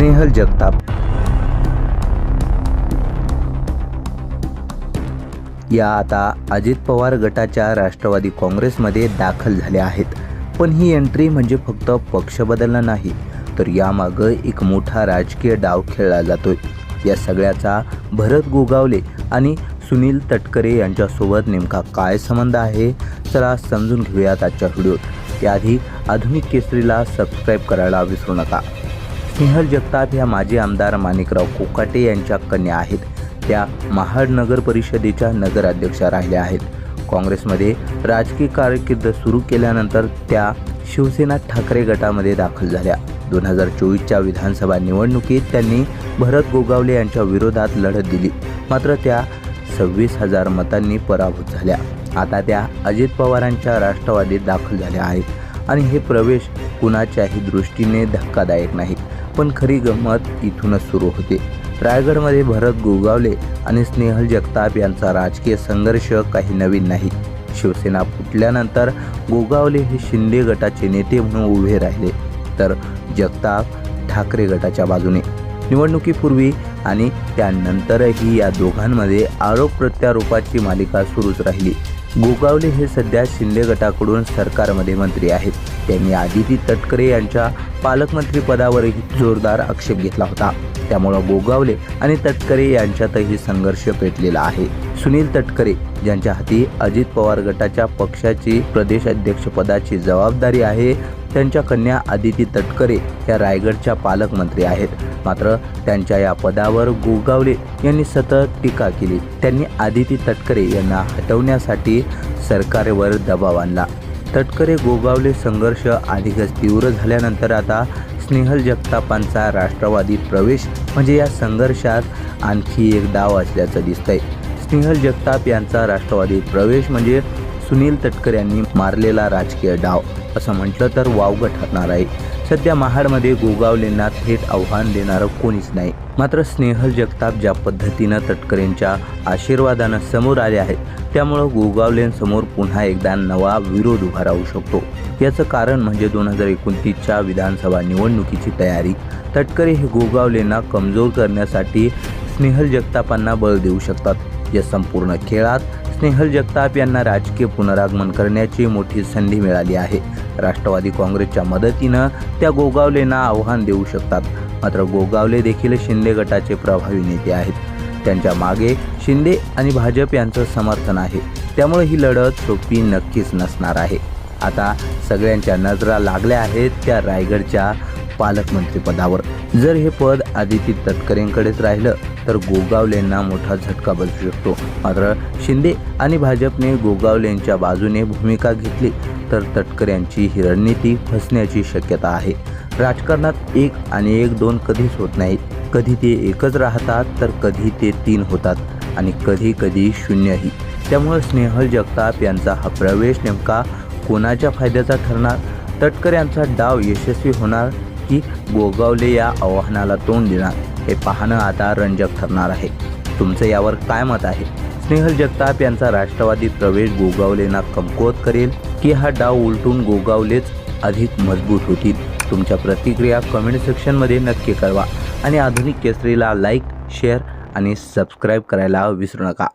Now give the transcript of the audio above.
स्नेहल जगताप. या आता अजित पवार गटाच्या राष्ट्रवादी काँग्रेसमध्ये दाखल झाल्या आहेत. पण ही एंट्री म्हणजे फक्त पक्ष बदलला नाही तर यामागं एक मोठा राजकीय डाव खेळला जातोय. या सगळ्याचा भरत गोगावले आणि सुनील तटकरे यांच्यासोबत नेमका काय संबंध आहे चला समजून घेऊयात आजच्या व्हिडिओत. याआधी आधुनिक केसरीला सबस्क्राईब करायला विसरू नका. स्नेहल जगताप ह्या माजी आमदार माणिकराव कोकाटे यांच्या कन्या आहेत. त्या महाड नगर परिषदेच्या नगराध्यक्षा राहिल्या आहेत. काँग्रेसमध्ये राजकीय कारकीर्द सुरू केल्यानंतर त्या शिवसेना ठाकरे गटामध्ये दाखल झाल्या. दोन हजार चोवीसच्या विधानसभा निवडणुकीत त्यांनी भरत गोगावले यांच्या विरोधात लढत दिली. मात्र त्या सव्वीस हजार मतांनी पराभूत झाल्या. आता त्या अजित पवारांच्या राष्ट्रवादीत दाखल झाल्या आहेत. आणि हे प्रवेश कुणाच्याही दृष्टीने धक्कादायक नाही. पण खरी गंमत इथूनच सुरू होते. रायगडमध्ये भरत गोगावले आणि स्नेहल जगताप यांचा राजकीय संघर्ष काही नवीन नाही. शिवसेना फुटल्यानंतर गोगावले हे शिंदे गटाचे नेते म्हणून उभे राहिले. तर जगताप ठाकरे गटाच्या बाजूने. निवडणुकीपूर्वी आणि त्यानंतरही या दोघांमध्ये आरोप प्रत्यारोपाची मालिका सुरूच राहिली. गोगावले हे सध्या शिंदे गटाकडून सरकारमध्ये मंत्री आहेत. त्यांनी आदिती तटकरे यांच्या पालकमंत्रीपदावरही जोरदार आक्षेप घेतला होता. त्यामुळं गोगावले आणि तटकरे यांच्यातही संघर्ष पेटलेला आहे. सुनील तटकरे ज्यांच्या हाती अजित पवार गटाच्या पक्षाची प्रदेशाध्यक्षपदाची जबाबदारी आहे. त्यांच्या कन्या आदिती तटकरे या रायगडच्या पालकमंत्री आहेत. मात्र त्यांच्या या पदावर गोगावले यांनी सतत टीका केली. त्यांनी आदिती तटकरे यांना हटवण्यासाठी सरकारवर दबाव आणला. तटकरे गोगावले संघर्ष अधिकच तीव्र झाल्यानंतर आता स्नेहल जगतापांचा राष्ट्रवादी प्रवेश म्हणजे या संघर्षात आणखी एक डाव असल्याचं दिसतंय. स्नेहल जगताप यांचा राष्ट्रवादी प्रवेश म्हणजे सुनील तटकर यांनी मारलेला राजकीय डाव असं म्हटलं तर वावगं ठरणार आहे. सध्या महाडमध्ये गोगावलेंना थेट आव्हान देणारं कोणीच नाही. मात्र स्नेहल जगताप ज्या पद्धतीनं तटकरेंच्या आशीर्वादानं समोर आले आहेत त्यामुळं गोगावलेंसमोर पुन्हा एकदा नवा विरोध उभा राहू शकतो. याचं कारण म्हणजे दोन हजार एकोणतीसच्या विधानसभा निवडणुकीची तयारी. तटकरे हे गोगावलेंना कमजोर करण्यासाठी स्नेहल जगतापांना बळ देऊ शकतात. या संपूर्ण खेळात स्नेहल जगताप यांना राजकीय पुनरागमन करण्याची मोठी संधी मिळाली आहे. राष्ट्रवादी काँग्रेसच्या मदतीनं त्या गोगावलेंना आव्हान देऊ शकतात. मात्र गोगावले देखील शिंदे गटाचे प्रभावी नेते आहेत. त्यांच्या मागे शिंदे आणि भाजप यांचं समर्थन आहे. त्यामुळे ही लढत सोपी नक्कीच नसणार आहे. आता सगळ्यांच्या नजरा लागल्या आहेत त्या रायगडच्या पालकमंत्रीपदावर. जर हे पद आदिती तटकरेंकडेच राहिलं तर गोगावलेंना मोठा झटका बसू शकतो. मात्र शिंदे आणि भाजपने गोगावलेंच्या बाजूने भूमिका घेतली तर तटकऱ्यांची ही रणनीती फसण्याची शक्यता आहे. राजकारणात एक आणि एक दोन कधीच होत नाहीत. कधी ते एकच राहतात तर कधी ते तीन होतात आणि कधी कधी शून्यही. त्यामुळे स्नेहल जगताप यांचा हा प्रवेश नेमका कोणाच्या फायद्याचा ठरणार? तटकर यांचा डाव यशस्वी होणार की गोगावले या आव्हानाला तोंड देणार? हे पाहणं आता रंजक ठरणार आहे. तुमचं यावर काय मत आहे? स्नेहल जगताप यांचा राष्ट्रवादीत प्रवेश गोगावलेंना कमकुवत करेल की हा डाव उलटून गोगावलेच अधिक मजबूत होतील? तुमच्या प्रतिक्रिया कमेंट सेक्शनमध्ये नक्की कळवा. आणि आधुनिक केसरीला लाईक शेअर आणि सबस्क्राईब करायला विसरू नका.